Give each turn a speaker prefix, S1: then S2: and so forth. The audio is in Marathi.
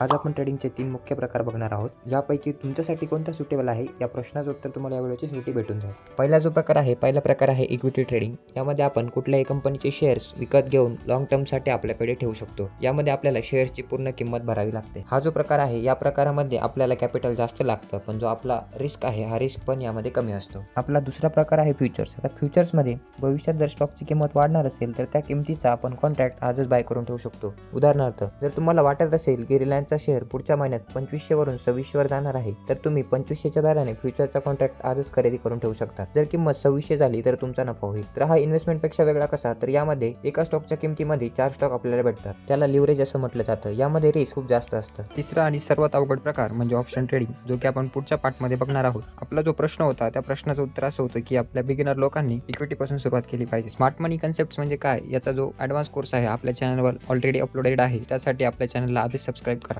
S1: आज आपण ट्रेडिंगचे तीन मुख्य प्रकार बघणार आहोत यापैकी तुमच्यासाठी कोणता सुटेबल आहे या प्रश्नाचं उत्तर तुम्हाला या व्हिडिओची शेवटी भेटून जाईल. पहिला जो प्रकार आहे पहिला प्रकार आहे इक्विटी ट्रेडिंग यामध्ये आपण कुठल्याही कंपनीचे शेअर्स विकत घेऊन लॉंग टर्मसाठी आपल्याकडे ठेवू शकतो. यामध्ये आपल्याला शेअर्सची पूर्ण किंमत भरावी लागते. हा जो प्रकार आहे या प्रकारामध्ये आपल्याला कॅपिटल जास्त लागतं पण जो आपला रिस्क आहे हा रिस्क पण यामध्ये कमी असतो. आपला दुसरा प्रकार आहे फ्युचर्स आता फ्युचर्समध्ये भविष्यात जर स्टॉकची किंमत वाढणार असेल तर त्या किमतीचा आपण कॉन्ट्रॅक्ट आजच बाय करून ठेवू शकतो. उदाहरणार्थ जर तुम्हाला वाटत असेल की रिलायन्सचा शेअर पुढच्या महिन्यात पंचवीसशेवरून सव्वीसशेवर जाणार आहे तर तुम्ही पंचवीसशेच्या दराने फ्युचरचा कॉन्ट्रॅक्ट आजच खरेदी करून ठेवू शकता. जर किंमत सव्वीसशे झाली तर तुमचा नफा होईल. तर हा इन्व्हेस्टमेंटपेक्षा वेगळा कसा? तर यामध्ये एका स्टॉकच्या किमतीमध्ये चार स्टॉक आपल्याला भेटतात. त्याला लिव्हरेज असं म्हटलं जातं. यामध्ये रिस्क खूप जास्त असतं. तिसरा आणि सर्वात अवघड प्रकार म्हणजे ऑप्शन ट्रेडिंग जो की आपण पुढच्या पार्टमध्ये बघणार आहोत. आपला जो प्रश्न होता त्या प्रश्नाचं उत्तर असं होतं की आपल्या बिगिनर लोकांनी इक्विटीपासून सुरुवात केली पाहिजे. स्मार्ट मनी कन्सेप्ट म्हणजे काय? याचा जो ॲडव्हान्स कोर्स आहे आपल्या चॅनलवर ऑलरेडी अपलोडेड आहे. त्यासाठी आपल्या चॅनलला आधीच सबस्क्राईब करा.